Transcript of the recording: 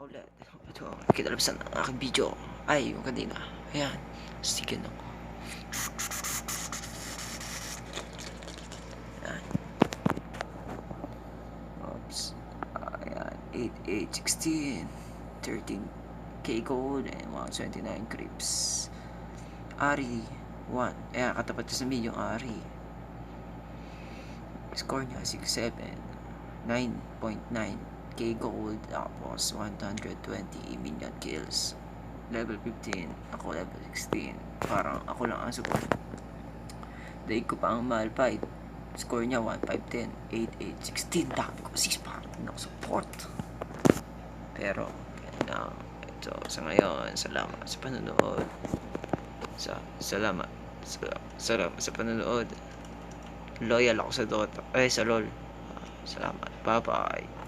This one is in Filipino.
ulit. Ito, kinalabasan ang aking video. Ay, yung kanina. Ayan. Stigan ako. Ayan. Oops. Ayan. 8, 8, 16. 13k gold and 129 creeps. Ari, 1. Ayan, katapat sa mid yung Ari. Score niya, 6, 7. 9.9k gold tapos 120 million kills. Level 15 ako level 16 parang ako lang ang support daig ko pa ang mahal fight score niya 1, 5, 10 8, 8, 16 dami ko 6 parang ako support. Pero yan na ito sa ngayon salamat sa panonood. Sa salamat. Sa, salamat sa panonood. Loyal ako sa Dota eh sa LOL. Salamat. Bye-bye.